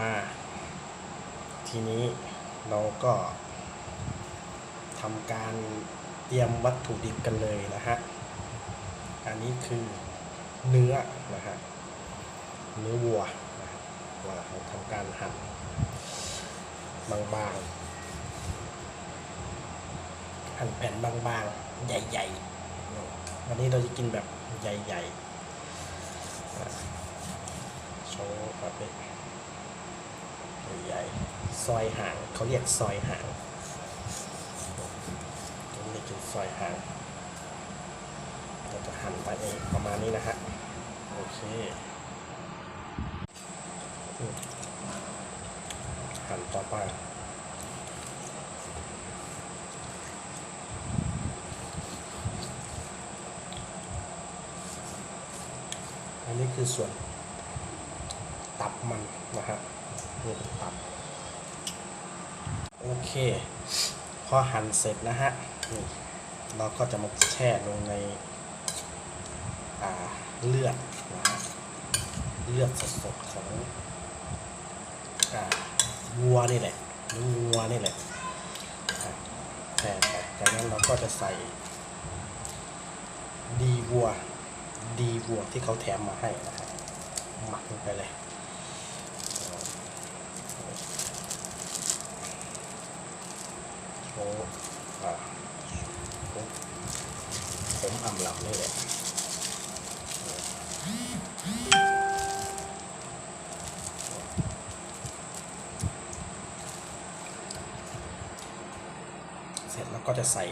มา ทีนี้เราก็ทำการเตรียมวัตถุดิบกันเลยนะฮะ อันนี้คือเนื้อนะฮะ เนื้อวัวนะว่าเราทำการหั่นบางๆ หั่นแผ่นบางๆ ใหญ่ๆ วันนี้เราจะกินแบบใหญ่ๆโชว์แบบนี้ ใหญ่ๆซอยหางเขาเรียกซอยหางเราจะกินซอยหางเราจะหั่นไปเองประมาณนี้นะฮะโอเคอืมหั่นต่อไปอันนี้คือส่วนตับมันนะฮะนี่ เป็นตับโอเค พอหั่นเสร็จนะฮะนี่เราก็จะมาแช่ลงในเลือดนะฮะเลือดสดๆของวัวนี่แหละเนื้อวัวนี่แหละแช่จากนั้นเราก็จะใส่ดีวัวดีวัวที่เขาแถมมาให้นะครับหมักลงไปเลย โชว์อ่าผมผมอ่ำหล่านี่แหละเสร็จแล้วก็จะใส่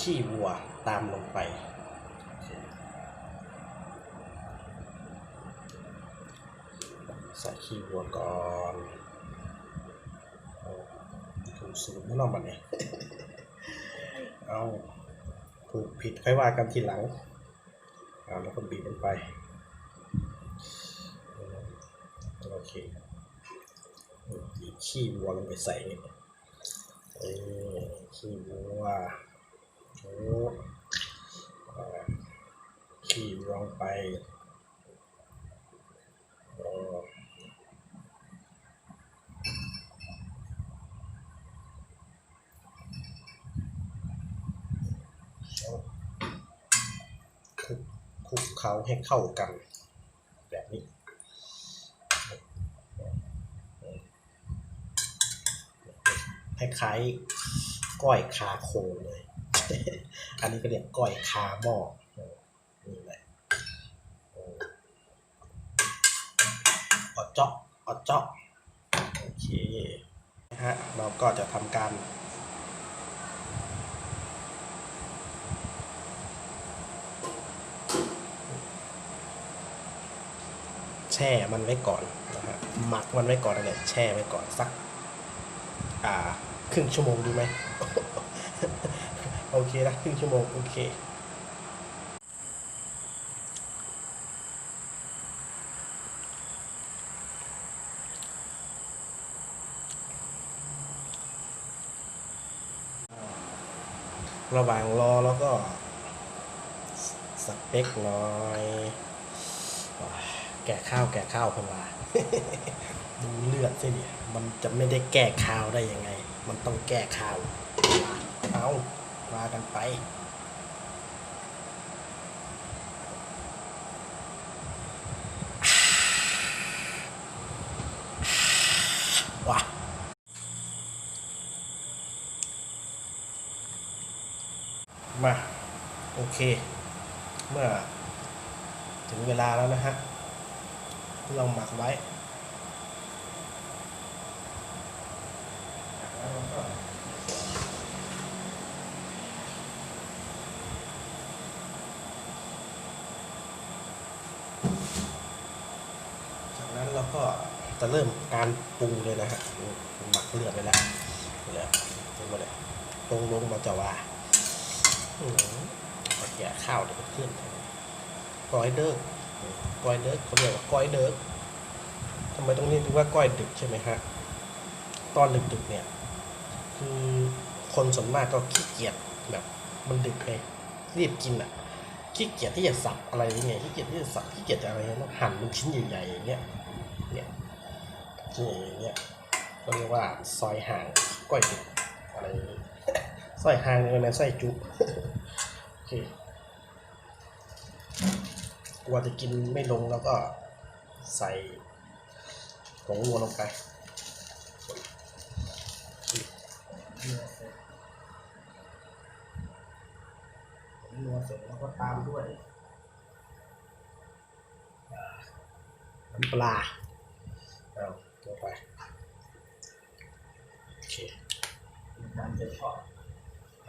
ขี้วัวตามลงไปใส่ขี้วัวก่อน สูตรไม่นอกมันเนี่ยเอาถูกผิดค่อยว่ากันทีหลังเอาแล้วก็บีบลงไปโอเคบีบขี้วัวลงไปใส่เนี่เออขี้วัวโอ้อ่าขี่ลงไปโอ้คลุกคลุก เขาให้เข้ากัน แบบนี้คล้ายๆก้อยคาโคเลย อันนี้ก็เรียกก้อยคาหม้อนี่แหละออดเจาะออดเจาะโอเคนะฮะเราก็จะทำการ แช่มันไว้ก่อนนะฮะหมักมันไว้ก่อนนั่นแหละแช่ไว้ก่อนสักอ่าครึ่งชั่วโมงดีไหมโอเคนะครึ่งชั่วโมงโอเคระหว่างรอแล้วก็สเต็กหน่อย แก่ข้าวแก่ข้าวพนลาดูเลือดสิเนี่ยมันจะไม่ได้แก้ข้าวได้ยังไง มันต้องแก้ข้าวเอามากันไปว้ามา โอเค เมื่อถึงเวลาแล้วนะฮะ ที่เราหมักไว้จากนั้นเราก็จะเริ่มการปรุงเลยนะฮะหมักเลือดไปแล้วเลือดลงมาเลยตรงลงมาจะว่าอืมเอาแกะข้าวเดี๋ยวมันขึ้นก้อยเดิร์ ก้อยเดิร์กเขาเรียกว่าก้อยเดิร์กทำไมต้องเรียกว่าก้อยดึกใช่ไหมฮะตอนดึกๆเนี่ย คือคนส่วนมากก็ขี้เกียจแบบมันดึกไงรีบกินอะขี้เกียจที่จะสับอะไรอย่างเงี้ยขี้เกียจที่จะสับขี้เกียจจะอะไรนะหั่นเป็นชิ้นใหญ่ๆอย่างเงี้ยเนี่ยชิ้นี่อย่างเนี่ยก็เรียกว่าซอยห่างก้อยจุกอะไรซอยห่างเลยนะซอยจุโอเค ลัวจะกินไม่ลงแล้วก็ใส่ผงนัวลงไปผงนัวเสร็จแล้วก็ตามด้วยอ่าน้ำปลาเอาลงไปโอเคน้ำจะชอบ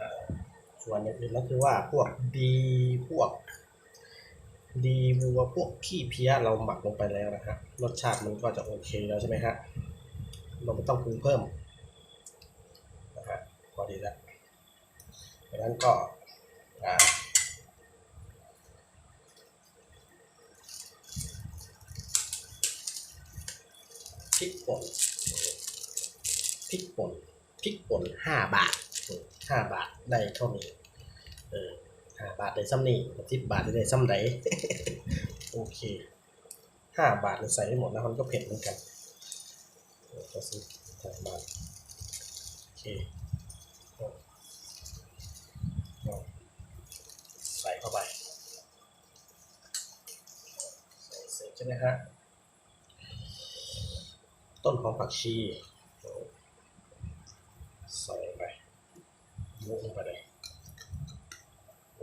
อ่าส่วนอย่างอื่นก็คือว่าพวกดีพวก ดีวัวพวกขี้เพี้ยเราหมักลงไปแล้วนะครับรสชาติมันก็จะโอเคแล้วใช่ไหมฮะเราไม่ต้องปรุงเพิ่มนะฮะพอดีแล้วดังนั้นก็พริกป่นพริกป่นพริกป่นห้าบาทห้าบาทได้เท่านี้ บาทได้ซ้ำนี่สิบบาทได้ซ้ำใดโอเคห้าบาทใส่ให้หมดแล้วมันก็เผ็ดเหมือนกันเออก็ซื้อห้าบาทโอเคใส่เข้าไปใส่เสร็จใช่ไหมฮะต้นหอมผักชีเอาใส่ไปโยกลงไปเลย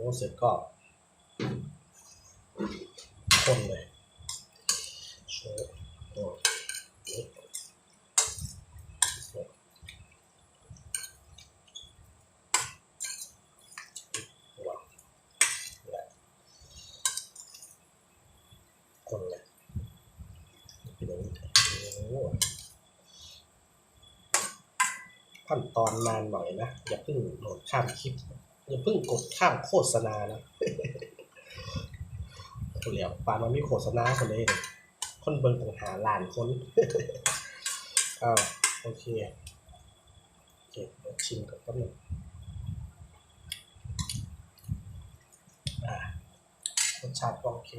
โอ้เสร็จก็คนเลยโชว์โอ้โหว้าวและคนเลยเป็นอย่างโอ้ขั้นตอนนานหน่อยนะ อย่าเพิ่งโหลดข้ามคลิป อย่าเพิ่งกดข้ามโฆษณานะเหลียวปามันมีโฆษณาคนเลยเนี่ยคนเบิ่งต่างหาล้านคนอ้าวโอเคเคเดี๋ยวชิมก่อนแป๊บหนึงอ่ารสชาติก็โอเค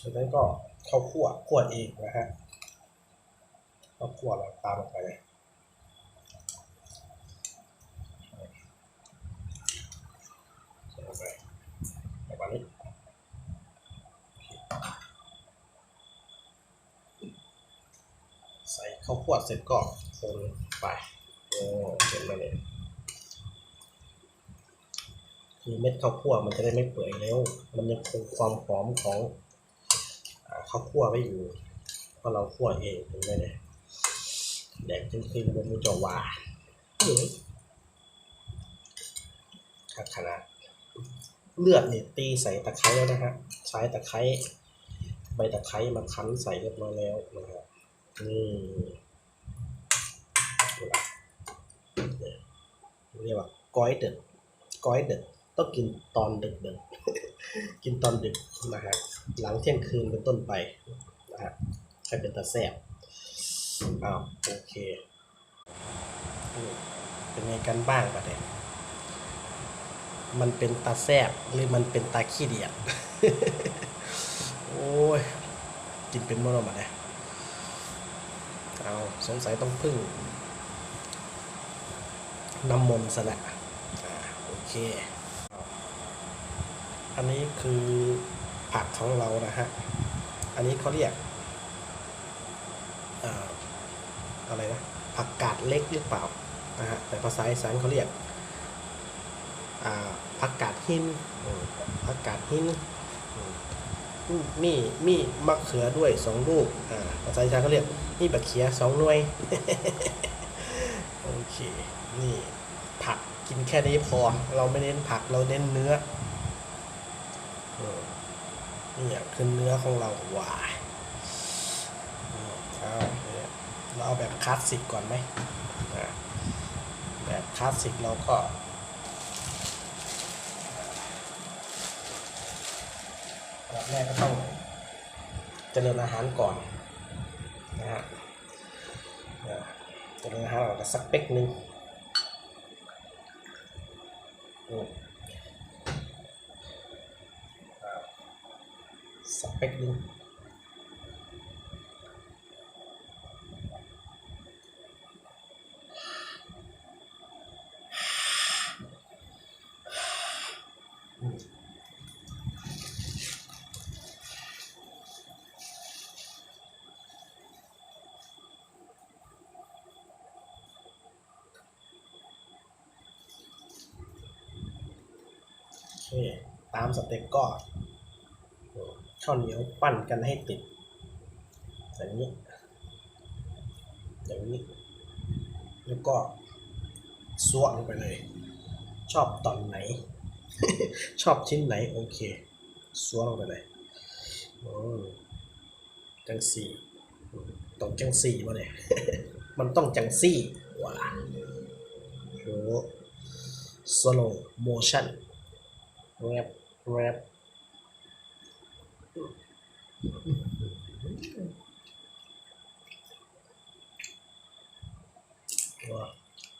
จากนั้นก็ ข้าวคั่วคั่วเองนะฮะข้าวคั่วเราตามลงไปเลยใส่ลงไปแบบนี้ใส่ข้าวคั่วเสร็จก็คนไปโอ้เห็นไหมเนี่ยคือเม็ดข้าวคั่วมันจะได้ไม่เปื่อยเร็ว มันยังคงความหอมของ อ่าข้าวคั่วไว้อยู่เพราะเราคั่วเองเห็นไหมเนี่ยแดงจึงคือบนมุจวาอื้อขนาดขนาดเลือดเนี่ยตีใส่ตะไคร้แล้วนะฮะใช้ตะไคร้ใบตะไคร้มาคั้นใส่เรียบร้อยแล้วนะฮะนี่เนี่เรียกว่าก้อยเด็ดก้อยเด็ด ต้องกินตอนดึกดึกกินตอนดึกนะฮะหลังเที่ยงคืนเป็นต้นไปนะฮะให้เป็นตาแซ่บอ้าวโอเค เป็นไงกันบ้างประเด็นมันเป็นตาแซบหรือมันเป็นตาขี้เดียดโอ้ยกินเป็นมื่อมาเนี่ยเอาสงสัยต้องพึ่งน้ำมนต์ซะแหละอ่าโอเค อันนี้คือผักของเรานะฮะ อันนี้เขาเรียกอ่าอะไรนะ ผักกาดเล็กหรือเปล่านะฮะ แต่ภาษาอีสานเขาเรียกผักกาดหินผักกาดหินมมีมีมะเขือด้วยสองลูกภาษาอีสานเขาเรียกมีบักเขียสองหน่วย โอเค นี่ผักกินแค่นี้พอ เราไม่เน้นผักเราเน้นเนื้อ นี่อะคือเนื้อของเราหวาเอาเนี่ยเราเอาแบบคลาสสิกก่อนไหมแบบคลาสสิกเราก็อันดับแรกก็ต้องเจริญอาหารก่อนนะฮะเอ่อเจริญอาหารก่อนสักเป๊กหนึ่งอืม เปคหนึงโอเคตามสเต็ปก็ ข้าวเหนียวปั้นกันให้ติดอย่างนี้อย่างนี้ แล้วก็สวลงไปเลย ชอบตอนไหน ชอบชิ้นไหน โอเคสวลงไปเลยโอ้จังสี่ต้องจังสี่มาเนี่ยมันต้องจังสี่ว้าโห slow motion แรปแรป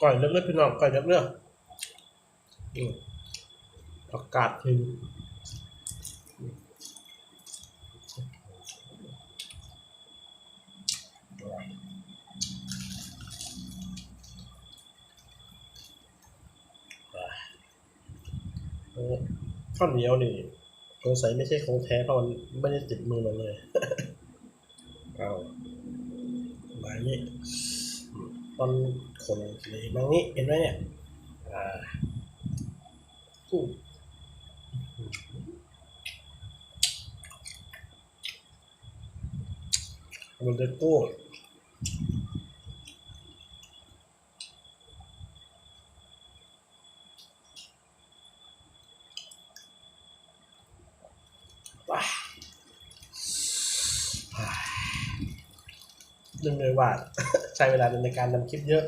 ก่อยเลือกๆพี่น้องก่อยเลือกๆอืมผักกาดหินโอ้ข้าวเหนียวนี่ งสัยไม่ใช่ของแท้เพราะมันไม่ได้ติดมือเราเลยเอามายนี้ตอนขนเลยบางนี้เห็นไหมเนี่ยอ่าอู้มันจะโก้ว้าเรื่องเลย ว่าใช้เวลาในการทำคลิปเยอะ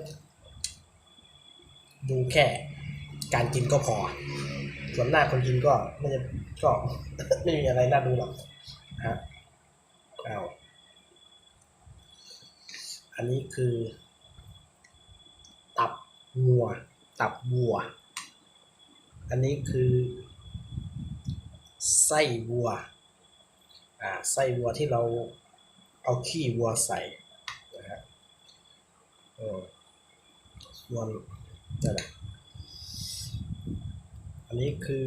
ดูแค่การกินก็พอ ส่วนหน้าคนกินก็ไม่จะก็ไม่มีอะไรน่าดูหรอกฮะเอาอันนี้คือ ตับงัว ตับวัว อันนี้คือไส้วัว อ่า ไส้วัวที่เราเอาขี้วัวใส่ ส่วนนั่นแหละอันนี้คือ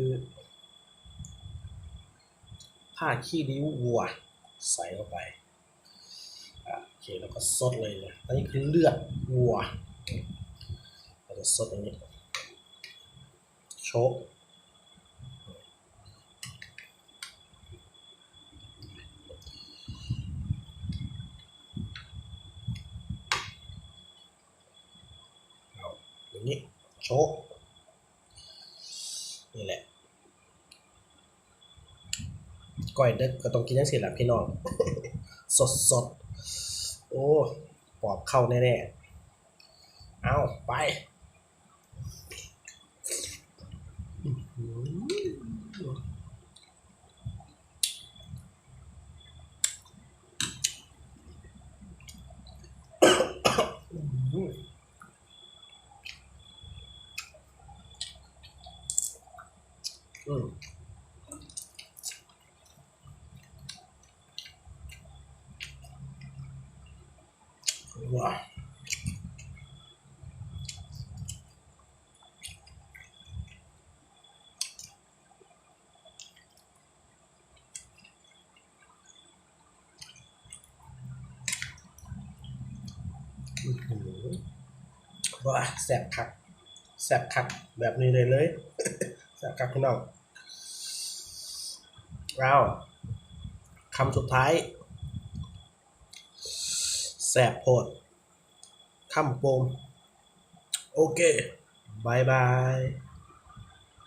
ผ้าขี้ริ้ววัวใส่เข้าไปอะโอเคแล้วก็ซดเลยนะอันนี้คือเลือดวัวเราจะซดอย่างนี้โชกเอาอย่าง นี้โชกนี่แหละก้อยเด็กก็ต้องกินยังสิแหละพี่น้อง สดสดโอ้ปอบเข้าแน่ๆ เอาไปอื้อหืออื้อหืออืม ว้าอื้อหือว้าแสบคักแสบคักแบบนี้เลยเลยแสบคักพี่น้องเอาคำสุดท้าย แสบโพด คำโปมโอเคบายบาย